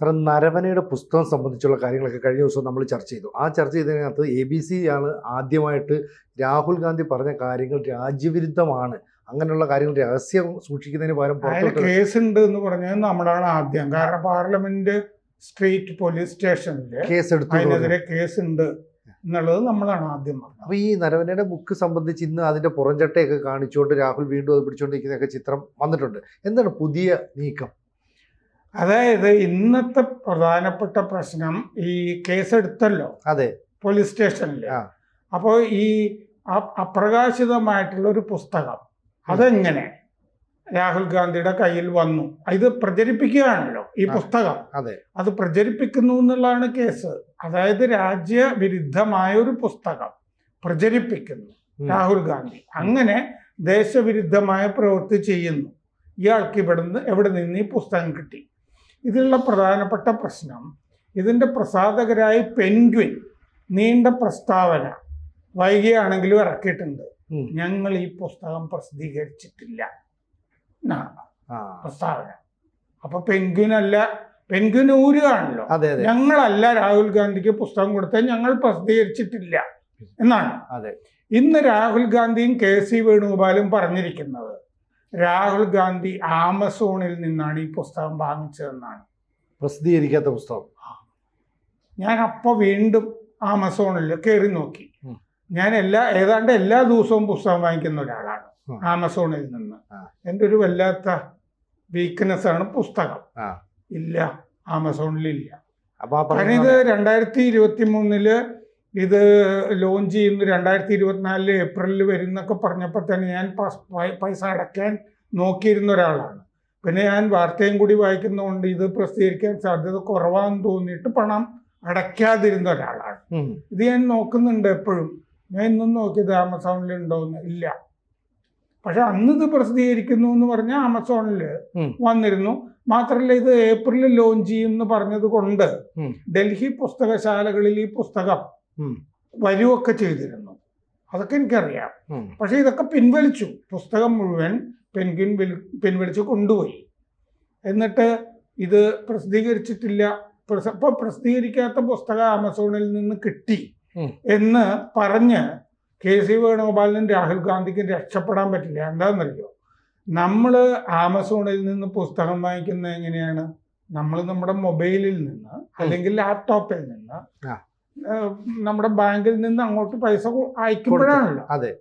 സാറേ നരവനയുടെ പുസ്തകം സംബന്ധിച്ചുള്ള കാര്യങ്ങളൊക്കെ കഴിഞ്ഞ ദിവസം നമ്മൾ ചർച്ച ചെയ്തു. ആ ചർച്ച ചെയ്തതിനകത്ത് എ ബി സി ആണ് ആദ്യമായിട്ട് രാഹുൽ ഗാന്ധി പറഞ്ഞ കാര്യങ്ങൾ രാജ്യവിരുദ്ധമാണ്. അങ്ങനെയുള്ള കാര്യങ്ങൾ രഹസ്യം സൂക്ഷിക്കുന്നതിന് പകരം കേസ് ഉണ്ട് എന്ന് പറഞ്ഞത് നമ്മളാണ് ആദ്യം. കാരണം പാർലമെന്റ് സ്ട്രീറ്റ് പോലീസ് സ്റ്റേഷനിൽ കേസ് എടുത്തു അതിനെതിരെ കേസ് ഉണ്ട് എന്നുള്ളത് നമ്മളാണ് ആദ്യം പറഞ്ഞത്. അപ്പോൾ ഈ നരവനയുടെ ബുക്ക് സംബന്ധിച്ച് ഇന്ന് അതിന്റെ പുറംചട്ടയൊക്കെ കാണിച്ചുകൊണ്ട് രാഹുൽ വീണ്ടും അത് പിടിച്ചുകൊണ്ടിരിക്കുന്നതൊക്കെ ചിത്രം വന്നിട്ടുണ്ട്. എന്താണ് പുതിയ നീക്കം? അതായത് ഇന്നത്തെ പ്രധാനപ്പെട്ട പ്രശ്നം ഈ കേസ് എടുത്തല്ലോ അതെ. പോലീസ് സ്റ്റേഷനിൽ. അപ്പോൾ ഈ അപ്രകാശിതമായിട്ടുള്ള ഒരു പുസ്തകം അതെങ്ങനെ രാഹുൽ ഗാന്ധിയുടെ കയ്യിൽ വന്നു? ഇത് പ്രചരിപ്പിക്കുകയാണല്ലോ ഈ പുസ്തകം. അതെ. അത് പ്രചരിപ്പിക്കുന്നു എന്നുള്ളതാണ് കേസ്. അതായത് രാജ്യവിരുദ്ധമായ ഒരു പുസ്തകം പ്രചരിപ്പിക്കുന്നു രാഹുൽ ഗാന്ധി. അങ്ങനെ ദേശവിരുദ്ധമായ പ്രവൃത്തി ചെയ്യുന്നു. ഇയാൾക്ക് ഇവിടുന്ന് എവിടെ നിന്ന് ഈ പുസ്തകം കിട്ടി? ഇതിലുള്ള പ്രധാനപ്പെട്ട പ്രശ്നം ഇതിന്റെ പ്രസാധകരായി പെൻഗ്വിൻ നീണ്ട പ്രസ്താവന വൈകിയാണെങ്കിലും ഇറക്കിയിട്ടുണ്ട്. ഞങ്ങൾ ഈ പുസ്തകം പ്രസിദ്ധീകരിച്ചിട്ടില്ല. എന്നാണ് പ്രസ്താവന. അപ്പൊ പെൻഗ്വിൻ അല്ല പെൻഗ്വിൻ ഊരുകയാണല്ലോ ഞങ്ങളല്ല രാഹുൽ ഗാന്ധിക്ക് പുസ്തകം കൊടുത്തത് ഞങ്ങൾ പ്രസിദ്ധീകരിച്ചിട്ടില്ല. എന്നാണ്. ഇന്ന് രാഹുൽ ഗാന്ധിയും കെ സി വേണുഗോപാലും പറഞ്ഞിരിക്കുന്നത് രാഹുൽ ഗാന്ധി ആമസോണിൽ നിന്നാണ് ഈ പുസ്തകം വാങ്ങിച്ചതെന്നാണ്. പ്രസിദ്ധീകരിക്കാത്ത പുസ്തകം. ഞാൻ അപ്പോൾ വീണ്ടും ആമസോണിൽ കയറി നോക്കി. ഞാൻ എല്ലാ ഏതാണ്ട് എല്ലാ ദിവസവും പുസ്തകം വാങ്ങിക്കുന്ന ഒരാളാണ് ആമസോണിൽ നിന്ന്. എന്റെ ഒരു വല്ലാത്ത വീക്ക്നെസ് ആണ് പുസ്തകം. ഇല്ല ആമസോണിലില്ല. അപ്പൊ ആ കാരണം ഇത് രണ്ടായിരത്തി ഇരുപത്തി മൂന്നിൽ ഇത് ലോഞ്ച് ചെയ്യുന്നു രണ്ടായിരത്തി ഇരുപത്തിനാലിൽ ഏപ്രിലിൽ വരുന്നൊക്കെ പറഞ്ഞപ്പോൾ തന്നെ ഞാൻ പൈസ അടയ്ക്കാൻ നോക്കിയിരുന്ന ഒരാളാണ്. പിന്നെ ഞാൻ വാർത്തയും കൂടി വായിക്കുന്നതുകൊണ്ട് ഇത് പ്രസിദ്ധീകരിക്കാൻ സാധ്യത കുറവാന്ന് തോന്നിയിട്ട് പണം അടയ്ക്കാതിരുന്ന ഒരാളാണ്. ഇത് ഞാൻ നോക്കുന്നുണ്ട് എപ്പോഴും. ഞാൻ ഇന്നും നോക്കിയത് ആമസോണിൽ ഉണ്ടോന്ന് ഇല്ല. പക്ഷെ അന്ന് ഇത് പ്രസിദ്ധീകരിക്കുന്നു എന്ന് പറഞ്ഞാൽ ആമസോണിൽ. വന്നിരുന്നു. മാത്രമല്ല ഇത് ഏപ്രിലിൽ ലോഞ്ച് ചെയ്യുമെന്ന് പറഞ്ഞത് കൊണ്ട് ഡൽഹി പുസ്തകശാലകളിൽ ഈ പുസ്തകം വരുവൊക്കെ ചെയ്തിരുന്നു. അതൊക്കെ എനിക്കറിയാം. പക്ഷെ ഇതൊക്കെ പിൻവലിച്ചു. പുസ്തകം മുഴുവൻ പെൻഗ്വിൻ പിൻവലിച്ച് കൊണ്ടുപോയി. എന്നിട്ട് ഇത് പ്രസിദ്ധീകരിച്ചിട്ടില്ല. പ്രസ- ഇപ്പൊ പ്രസിദ്ധീകരിക്കാത്ത പുസ്തകം ആമസോണിൽ നിന്ന് കിട്ടി. എന്ന് പറഞ്ഞ് കെ സി വേണുഗോപാലിനും രാഹുൽ ഗാന്ധിക്കും രക്ഷപ്പെടാൻ പറ്റില്ല. എന്താണെന്നറിയോ? നമ്മൾ ആമസോണിൽ നിന്ന് പുസ്തകം വാങ്ങിക്കുന്നത് എങ്ങനെയാണ്? നമ്മൾ നമ്മുടെ മൊബൈലിൽ നിന്ന് അല്ലെങ്കിൽ ലാപ്ടോപ്പിൽ നിന്ന് നമ്മുടെ ബാങ്കിൽ നിന്ന് അങ്ങോട്ട് പൈസ അയക്കുമ്പോഴാണല്ലോ. അതെ.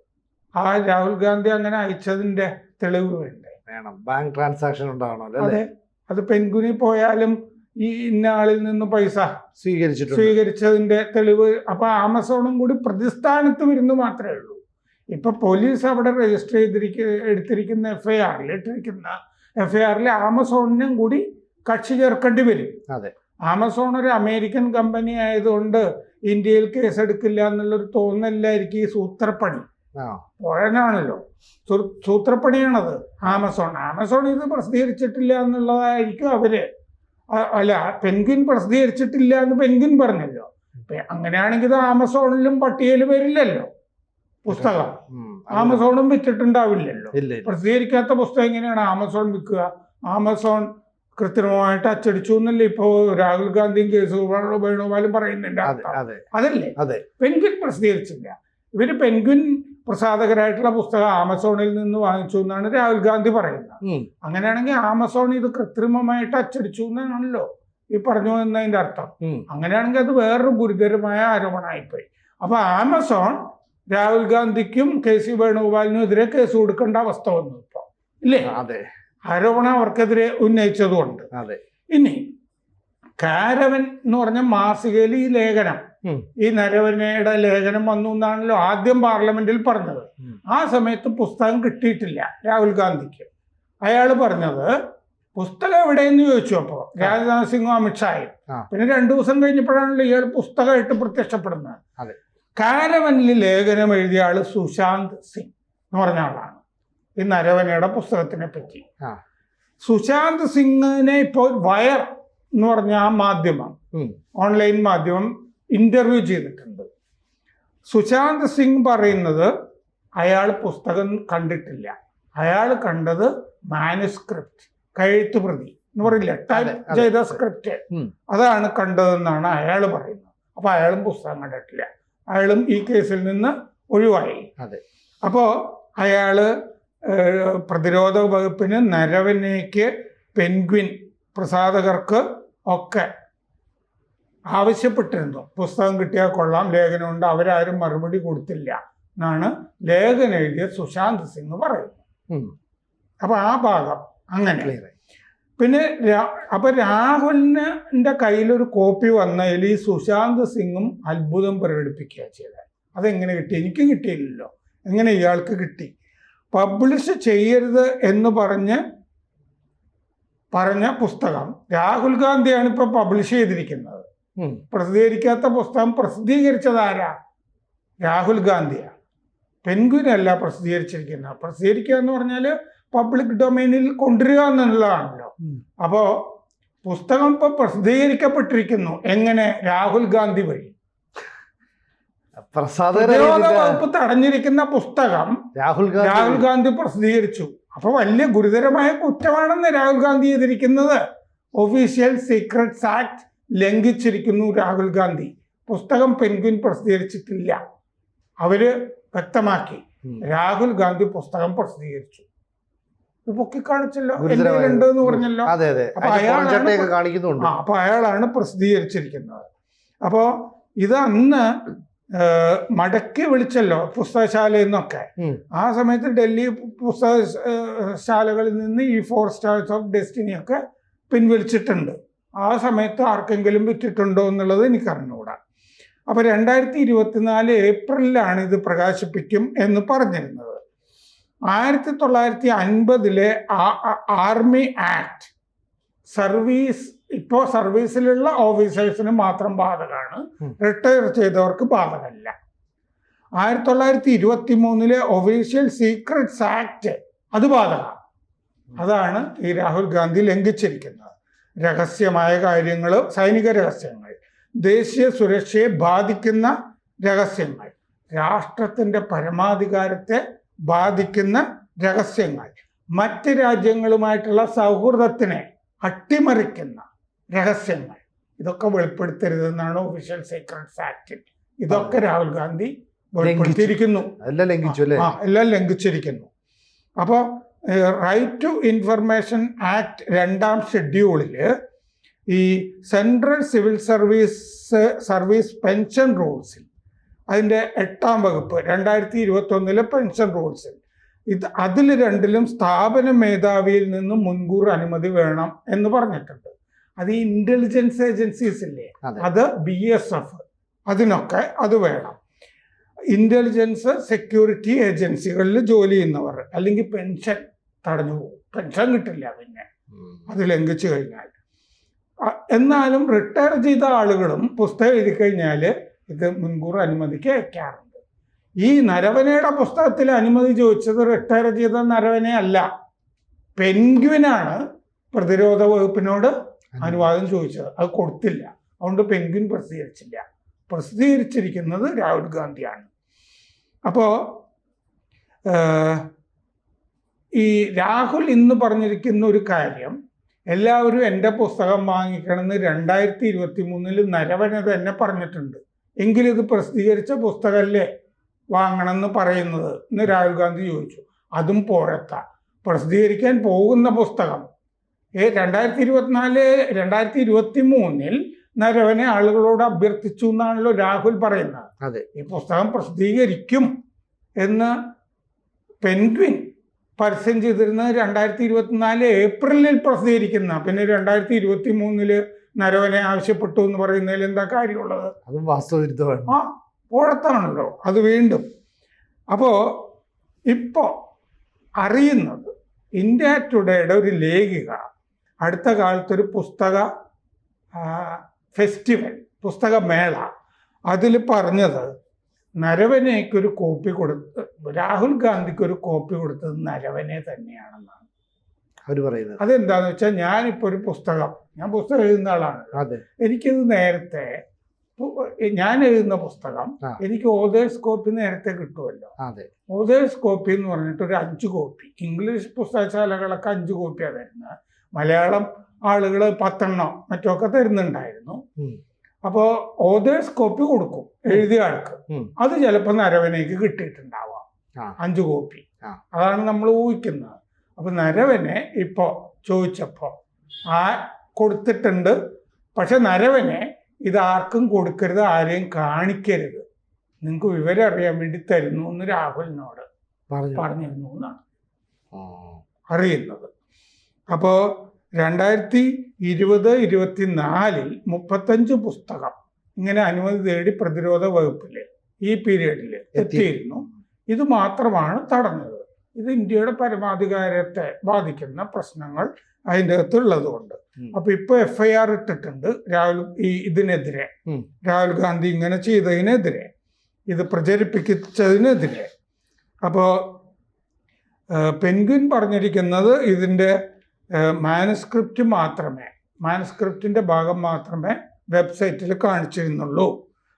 ആ രാഹുൽ ഗാന്ധി അങ്ങനെ അയച്ചതിന്റെ തെളിവ് വേണ്ടേ? വേണം. ബാങ്ക് ട്രാൻസാക്ഷൻ ഉണ്ടാവണമല്ലോ അതെ. അത് പെൻഗുനി പോയാലും ഈ ഇന്ന ആളിൽ നിന്ന് പൈസ സ്വീകരിച്ചിട്ട് സ്വീകരിച്ചതിന്റെ തെളിവ്. അപ്പൊ ആമസോണും കൂടി പ്രതിസ്ഥാനത്ത് വരുന്നു മാത്രമേ ഉള്ളൂ. ഇപ്പൊ പോലീസ് അവിടെ രജിസ്റ്റർ ചെയ്തിരിക്ക എടുത്തിരിക്കുന്ന എഫ് ഐ ആറിൽ ഇട്ടിരിക്കുന്ന എഫ് ഐ ആറിൽ ആമസോണിനും കൂടി കക്ഷി ചേർക്കേണ്ടി വരും. അതെ. ആമസോൺ ഒരു അമേരിക്കൻ കമ്പനി ആയതുകൊണ്ട് ഇന്ത്യയിൽ കേസെടുക്കില്ല എന്നുള്ളൊരു തോന്നലായിരിക്കും ഈ സൂത്രപ്പണി. പുഴനാണല്ലോ. സൂത്രപ്പണിയാണത്. ആമസോൺ. ആമസോൺ ഇത് പ്രസിദ്ധീകരിച്ചിട്ടില്ല എന്നുള്ളതായിരിക്കും അവർ. അല്ല പെൻഗിൻ പ്രസിദ്ധീകരിച്ചിട്ടില്ല എന്ന് പെൻഗിൻ പറഞ്ഞല്ലോ. അങ്ങനെയാണെങ്കിൽ ഇത് ആമസോണിലും പട്ടികയിൽ വരില്ലല്ലോ. പുസ്തകം. ആമസോണും വിറ്റിട്ടുണ്ടാവില്ലല്ലോ. പ്രസിദ്ധീകരിക്കാത്ത പുസ്തകം എങ്ങനെയാണ് ആമസോൺ വിൽക്കുക? ആമസോൺ കൃത്രിമമായിട്ട് അച്ചടിച്ചു എന്നല്ലേ ഇപ്പോ രാഹുൽ ഗാന്ധിയും കേസ് വേണുഗോപാലും പറയുന്നുണ്ട്. അതെ അതെ. അതല്ലേ? അതെ. പെൻഗ്വിൻ പ്രസിദ്ധീകരിച്ചില്ല. ഇവർ പെൻഗ്വിൻ പ്രസാധകരായിട്ടുള്ള പുസ്തകം ആമസോണിൽ നിന്ന് വാങ്ങിച്ചു എന്നാണ് രാഹുൽ ഗാന്ധി പറയുന്നത്. അങ്ങനെയാണെങ്കിൽ ആമസോൺ ഇത് കൃത്രിമമായിട്ട് അച്ചടിച്ചു എന്നാണല്ലോ ഈ പറഞ്ഞു എന്നതിന്റെ അർത്ഥം. അങ്ങനെയാണെങ്കിൽ അത് വേറൊരു ഗുരുതരമായ ആരോപണമായിപ്പോയി. അപ്പൊ ആമസോൺ രാഹുൽ ഗാന്ധിക്കും കെ സി വേണുഗോപാലിനും എതിരെ കേസ് കൊടുക്കേണ്ട അവസ്ഥ വന്നു ഇപ്പൊ. ഇല്ലേ? അതെ. ആരോപണം അവർക്കെതിരെ ഉന്നയിച്ചതുകൊണ്ട്. അതെ. ഇനി കാരവൻ എന്ന് പറഞ്ഞ മാസികയിൽ ഈ ലേഖനം ഈ നരവനയുടെ ലേഖനം വന്നു എന്നാണല്ലോ ആദ്യം പാർലമെന്റിൽ പറഞ്ഞത്. ആ സമയത്ത് പുസ്തകം കിട്ടിയിട്ടില്ല രാഹുൽ ഗാന്ധിക്ക്. അയാൾ പറഞ്ഞത് പുസ്തകം എവിടെയെന്ന് ചോദിച്ചു അപ്പോൾ രാജ്നാഥ് സിംഗും അമിത്ഷായും. പിന്നെ രണ്ടു ദിവസം കഴിഞ്ഞപ്പോഴാണല്ലോ ഇയാൾ പുസ്തകമായിട്ട് പ്രത്യക്ഷപ്പെടുന്നത്. കാരവനിൽ ലേഖനം എഴുതിയ ആൾ സുശാന്ത് സിംഗ് എന്ന് പറഞ്ഞ ആളാണ്. ഈ നരവനയുടെ പുസ്തകത്തിനെ പറ്റി. സുശാന്ത് സിംഗിനെ ഇപ്പോൾ വയർ എന്ന് പറഞ്ഞ ആ മാധ്യമം ഓൺലൈൻ മാധ്യമം ഇന്റർവ്യൂ ചെയ്തിട്ടുണ്ട്. സുശാന്ത് സിംഗ് പറയുന്നത് അയാൾ പുസ്തകം കണ്ടിട്ടില്ല. അയാൾ കണ്ടത് മാനുസ്ക്രിപ്റ്റ് കഴുത്തുപ്രതി എന്ന് പറയില്ല? ടൈപ്പ് ചെയ്ത സ്ക്രിപ്റ്റ് അതാണ് കണ്ടതെന്നാണ് അയാൾ പറയുന്നത്. അപ്പൊ അയാളും പുസ്തകം കണ്ടിട്ടില്ല. അയാളും ഈ കേസിൽ നിന്ന് ഒഴിവായി. അപ്പോ അയാൾ പ്രതിരോധ വകുപ്പിന് നരവനേക്ക് പെൻഗ്വിൻ പ്രസാധകർക്ക് ഒക്കെ ആവശ്യപ്പെട്ടിരുന്നു. പുസ്തകം കിട്ടിയാൽ കൊള്ളാം ലേഖനമുണ്ട് അവരാരും മറുപടി കൊടുത്തില്ല എന്നാണ് ലേഖനം എഴുതിയ സുശാന്ത് സിംഗ് പറയുന്നത്. അപ്പൊ ആ ഭാഗം അങ്ങനെ. പിന്നെ അപ്പൊ രാഹുലിന്റെ കയ്യിലൊരു കോപ്പി വന്നതിൽ ഈ സുശാന്ത് സിംഗും അത്ഭുതം പ്രകടിപ്പിക്കുക ചെയ്തത്. അതെങ്ങനെ കിട്ടി? എനിക്ക് കിട്ടിയില്ലല്ലോ. എങ്ങനെ ഇയാൾക്ക് കിട്ടി? പബ്ലിഷ് ചെയ്യരുത് എന്ന് പറഞ്ഞ് പറഞ്ഞ പുസ്തകം. രാഹുൽ ഗാന്ധിയാണ് ഇപ്പൊ പബ്ലിഷ് ചെയ്തിരിക്കുന്നത്. പ്രസിദ്ധീകരിക്കാത്ത പുസ്തകം പ്രസിദ്ധീകരിച്ചത് ആരാ? രാഹുൽ ഗാന്ധിയാണ് പെൻഗ്വിനല്ല പ്രസിദ്ധീകരിച്ചിരിക്കുന്നത്. പ്രസിദ്ധീകരിക്കുക എന്ന് പറഞ്ഞാൽ പബ്ലിക് ഡൊമൈനിൽ കൊണ്ടുവരിക എന്നുള്ളതാണല്ലോ. അപ്പോൾ അപ്പോ പുസ്തകം ഇപ്പൊ പ്രസിദ്ധീകരിക്കപ്പെട്ടിരിക്കുന്നു. എങ്ങനെ? രാഹുൽ ഗാന്ധി വഴി. വകുപ്പ് തടഞ്ഞിരിക്കുന്ന പുസ്തകം രാഹുൽ രാഹുൽ ഗാന്ധി പ്രസിദ്ധീകരിച്ചു. അപ്പൊ വലിയ ഗുരുതരമായ കുറ്റമാണെന്ന് രാഹുൽ ഗാന്ധി ചെയ്തിരിക്കുന്നത് ഒഫീഷ്യൽ സീക്രട്സ് ആക്ട് ലംഘിച്ചിരിക്കുന്നു രാഹുൽ ഗാന്ധി. പുസ്തകം പെൻഗ്വിൻ പ്രസിദ്ധീകരിച്ചിട്ടില്ല. അവർ വ്യക്തമാക്കി. രാഹുൽ ഗാന്ധി പുസ്തകം പ്രസിദ്ധീകരിച്ചു. ഇത് പൊക്കിക്കാണിച്ചല്ലോ. ഉണ്ടെന്ന് പറഞ്ഞല്ലോ. അപ്പൊ അയാളാണ് പ്രസിദ്ധീകരിച്ചിരിക്കുന്നത്. അപ്പോ ഇത് അന്ന് മടക്കി വിളിച്ചല്ലോ പുസ്തകശാലയിൽ നിന്നൊക്കെ. ആ സമയത്ത് ഡൽഹി പുസ്തകശാലകളിൽ നിന്ന് ഈ ഫോർ സ്റ്റാർസ് ഓഫ് ഡെസ്റ്റിനി ഒക്കെ പിൻവലിച്ചിട്ടുണ്ട്. ആ സമയത്ത് ആർക്കെങ്കിലും വിറ്റിട്ടുണ്ടോ എന്നുള്ളത് എനിക്ക് അറിഞ്ഞുകൂടാ. അപ്പൊ രണ്ടായിരത്തി ഇരുപത്തിനാല് ഏപ്രിലാണ് ഇത് പ്രകാശിപ്പിക്കും എന്ന് പറഞ്ഞിരുന്നത്. ആയിരത്തി തൊള്ളായിരത്തി അൻപതിലെ ആർമി ആക്ട് സർവീസ് ഇപ്പോൾ സർവീസിലുള്ള ഓഫീസേഴ്സിന് മാത്രം ബാധകമാണ് റിട്ടയർ ചെയ്തവർക്ക് ബാധകമല്ല. ആയിരത്തി തൊള്ളായിരത്തി ഇരുപത്തി മൂന്നിലെ ഒഫീഷ്യൽ സീക്രട്സ് ആക്ട് അത് ബാധക അതാണ് ഈ രാഹുൽ ഗാന്ധി ലംഘിച്ചിരിക്കുന്നത്. രഹസ്യമായ കാര്യങ്ങൾ സൈനിക രഹസ്യങ്ങൾ ദേശീയ സുരക്ഷയെ ബാധിക്കുന്ന രഹസ്യങ്ങൾ രാഷ്ട്രത്തിന്റെ പരമാധികാരത്തെ ബാധിക്കുന്ന രഹസ്യങ്ങൾ മറ്റ് രാജ്യങ്ങളുമായിട്ടുള്ള സൗഹൃദത്തിനെ അട്ടിമറിക്കുന്ന രഹസ്യങ്ങൾ. ഇതൊക്കെ വെളിപ്പെടുത്തരുതെന്നാണ് ഒഫീഷ്യൽ സീക്രട്സ് ആക്ട് ഇതൊക്കെ രാഹുൽ ഗാന്ധി വെളിപ്പെടുത്തിയിരിക്കുന്നു. ലംഘിച്ചു ആ എല്ലാം ലംഘിച്ചിരിക്കുന്നു. അപ്പോൾ റൈറ്റ് ടു ഇൻഫർമേഷൻ ആക്ട് രണ്ടാം ഷെഡ്യൂളിൽ ഈ central civil service service pension റൂൾസിൽ അതിന്റെ എട്ടാം വകുപ്പ് രണ്ടായിരത്തി ഇരുപത്തി ഒന്നിലെ പെൻഷൻ റൂൾസിൽ ഇത് അതിൽ രണ്ടിലും സ്ഥാപന മേധാവിയിൽ നിന്നും മുൻകൂർ അനുമതി വേണം എന്ന് പറഞ്ഞിട്ടുണ്ട്. അത് ഈ ഇന്റലിജൻസ് ഏജൻസീസ് ഇല്ലേ? അത്. ബി എസ് എഫ് അതിനൊക്കെ അത് വേണം. ഇന്റലിജൻസ് സെക്യൂരിറ്റി ഏജൻസികളിൽ ജോലി ചെയ്യുന്നവർ അല്ലെങ്കിൽ പെൻഷൻ തടഞ്ഞു പോകും. പെൻഷൻ കിട്ടില്ല പിന്നെ. അത് ലംഘിച്ചു കഴിഞ്ഞാൽ. എന്നാലും റിട്ടയർ ചെയ്ത ആളുകളും പുസ്തകം എഴുതി കഴിഞ്ഞാൽ ഇത് മുൻകൂർ അനുമതിക്ക് അയക്കാറുണ്ട്. ഈ നരവനയുടെ പുസ്തകത്തിൽ അനുമതി ചോദിച്ചത് റിട്ടയർ ചെയ്ത നരവനെ അല്ല. പെൻഗ്വിനാണ് പ്രതിരോധ വകുപ്പിനോട് അനുവാദം ചോദിച്ചത്. അത് കൊടുത്തില്ല. അതുകൊണ്ട് പെൻഗ്വിൻ പ്രസിദ്ധീകരിച്ചില്ല. പ്രസിദ്ധീകരിച്ചിരിക്കുന്നത് രാഹുൽ ഗാന്ധിയാണ്. അപ്പോൾ ഈ രാഹുൽ ഇന്ന് പറഞ്ഞിരിക്കുന്ന ഒരു കാര്യം എല്ലാവരും എന്റെ പുസ്തകം വാങ്ങിക്കണമെന്ന് രണ്ടായിരത്തി ഇരുപത്തി മൂന്നിൽ നരവനെ തന്നെ പറഞ്ഞിട്ടുണ്ട്. എങ്കിലും ഇത് പ്രസിദ്ധീകരിച്ച പുസ്തകമല്ലേ വാങ്ങണമെന്ന് പറയുന്നത് എന്ന് രാഹുൽ ഗാന്ധി ചോദിച്ചു. അതും പോരത്ത. പ്രസിദ്ധീകരിക്കാൻ പോകുന്ന പുസ്തകം. രണ്ടായിരത്തി ഇരുപത്തിനാല് രണ്ടായിരത്തി ഇരുപത്തി മൂന്നിൽ നരവനെ ആളുകളോട് അഭ്യർത്ഥിച്ചു എന്നാണല്ലോ രാഹുൽ പറയുന്നത്. അതെ. ഈ പുസ്തകം പ്രസിദ്ധീകരിക്കും എന്ന് പെൻഗ്വിൻ പരസ്യം ചെയ്തിരുന്നത് രണ്ടായിരത്തി ഇരുപത്തിനാല് ഏപ്രിലിൽ പ്രസിദ്ധീകരിക്കുന്ന പിന്നെ രണ്ടായിരത്തി ഇരുപത്തി മൂന്നിൽ നരവനെ ആവശ്യപ്പെട്ടു എന്ന് പറയുന്നതിൽ എന്താ കാര്യമുള്ളത്? അത് വാസ്തവവിരുദ്ധമാണ്. ആ പോഴത്താണല്ലോ. അത് വീണ്ടും. അപ്പോൾ ഇപ്പോൾ അറിയുന്നത് ഇന്ത്യ ടുഡേയുടെ ഒരു ലേഖിക അടുത്ത കാലത്തൊരു പുസ്തക ഫെസ്റ്റിവൽ പുസ്തകമേള അതിൽ പറഞ്ഞത് നരവനേക്കൊരു കോപ്പി കൊടുത്ത് രാഹുൽ ഗാന്ധിക്ക് ഒരു കോപ്പി കൊടുത്തത് നരവനെ തന്നെയാണെന്നാണ്. അവർ പറയുന്നത്. അതെന്താന്ന് വെച്ചാൽ ഞാനിപ്പോൾ ഒരു പുസ്തകം ഞാൻ പുസ്തകം എഴുതുന്ന ആളാണ്. അതെ. എനിക്കിത് നേരത്തെ ഞാൻ എഴുതുന്ന പുസ്തകം എനിക്ക് ഓതേഴ്സ് കോപ്പി നേരത്തെ കിട്ടുമല്ലോ അതെ. ഓതേഴ്സ് കോപ്പി എന്ന് പറഞ്ഞിട്ട് ഒരു അഞ്ച് കോപ്പി ഇംഗ്ലീഷ് പുസ്തകശാലകളൊക്കെ അഞ്ച് കോപ്പിയാണ് തരുന്നത് മലയാളം ആളുകൾ പത്തെണ്ണോ മറ്റൊക്കെ തരുന്നുണ്ടായിരുന്നു. അപ്പോ അപ്പോൾ ഓതേഴ്സ് കോപ്പി കൊടുക്കും എഴുതിയ ആൾക്ക്. അത് ചിലപ്പോ നരവനേക്ക് കിട്ടിയിട്ടുണ്ടാവാം. അഞ്ചു കോപ്പി. അതാണ് നമ്മൾ ഊഹിക്കുന്നത്. അപ്പൊ നരവനെ ഇപ്പോ ചോദിച്ചപ്പോ ആ കൊടുത്തിട്ടുണ്ട്. പക്ഷെ നരവനെ ഇത് ആർക്കും കൊടുക്കരുത് ആരെയും കാണിക്കരുത്. നിങ്ങൾക്ക് വിവരം അറിയാൻ വേണ്ടി തരുന്നു എന്ന് രാഹുലിനോട് പറഞ്ഞു? പറഞ്ഞിരുന്നു എന്നാണ്. അറിയുന്നത്. അപ്പോൾ രണ്ടായിരത്തി ഇരുപത് ഇരുപത്തി നാലിൽ മുപ്പത്തഞ്ച് പുസ്തകം ഇങ്ങനെ അനുമതി തേടി പ്രതിരോധ വകുപ്പിൽ ഈ പീരീഡിൽ എത്തിയിരുന്നു. ഇത് മാത്രമാണ് തടഞ്ഞത്. ഇത് ഇന്ത്യയുടെ പരമാധികാരത്തെ ബാധിക്കുന്ന പ്രശ്നങ്ങൾ അതിന്റെ അകത്തുള്ളത് കൊണ്ട്. അപ്പൊ ഇപ്പൊ എഫ് ഐ ആർ ഇട്ടിട്ടുണ്ട് രാഹുൽ ഈ ഇതിനെതിരെ. രാഹുൽ ഗാന്ധി ഇങ്ങനെ ചെയ്തതിനെതിരെ. ഇത് പ്രചരിപ്പിച്ചതിനെതിരെ. അപ്പോൾ പെൻഗ്വിൻ പറഞ്ഞിരിക്കുന്നത് ഇതിന്റെ മാനസ്ക്രിപ്റ്റ് മാത്രമേ മാനസ്ക്രിപ്റ്റിന്റെ ഭാഗം മാത്രമേ വെബ്സൈറ്റിൽ കാണിച്ചിരുന്നുള്ളൂ.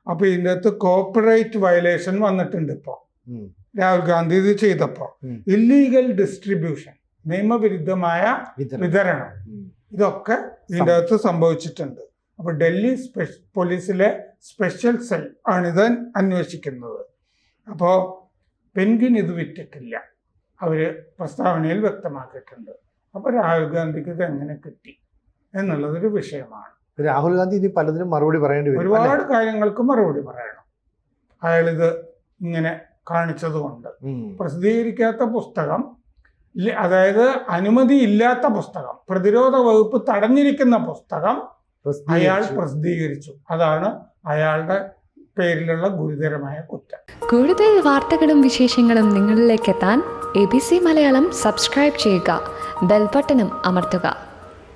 അപ്പോൾ ഇതിന്റെ അകത്ത് കോപ്പറേറ്റ് വയലേഷൻ വന്നിട്ടുണ്ട് ഇപ്പോൾ രാഹുൽ ഗാന്ധി ഇത് ചെയ്തപ്പോൾ. ഇല്ലീഗൽ ഡിസ്ട്രിബ്യൂഷൻ നിയമവിരുദ്ധമായ വിതരണം. ഇതൊക്കെ ഇതിന്റെ അകത്ത് സംഭവിച്ചിട്ടുണ്ട്. അപ്പോൾ ഡൽഹി പോലീസിലെ സ്പെഷ്യൽ സെൽ ആണിത് അന്വേഷിക്കുന്നത്. അപ്പോൾ പെൻഗിൻ ഇത് വിറ്റിട്ടില്ല അവർ പ്രസ്താവനയിൽ വ്യക്തമാക്കിയിട്ടുണ്ട്. അപ്പോൾ രാഹുൽ ഗാന്ധിക്ക് ഇത് എങ്ങനെ കിട്ടി എന്നുള്ളതൊരു വിഷയമാണ്. രാഹുൽ ഗാന്ധി ഇനി പലതിനും മറുപടി പറയേണ്ടി വരും ഒരുപാട് കാര്യങ്ങൾക്ക് മറുപടി പറയണം. അയാളിത് ഇങ്ങനെ കാണിച്ചതുകൊണ്ട്. കൊണ്ട് പ്രസിദ്ധീകരിക്കാത്ത പുസ്തകം അതായത് അനുമതി ഇല്ലാത്ത പുസ്തകം പ്രതിരോധ വകുപ്പ് തടഞ്ഞിരിക്കുന്ന പുസ്തകം അയാൾ. പ്രസിദ്ധീകരിച്ചു. അതാണ് അയാളുടെ പേരിലുള്ള ഗുരുതരമായ കുറ്റം. കൂടുതൽ വാർത്തകളും വിശേഷങ്ങളും നിങ്ങളിലേക്ക് എത്താൻ A B C Malayalam subscribe ചെയ്യുക. ബെൽബട്ടനും അമർത്തുക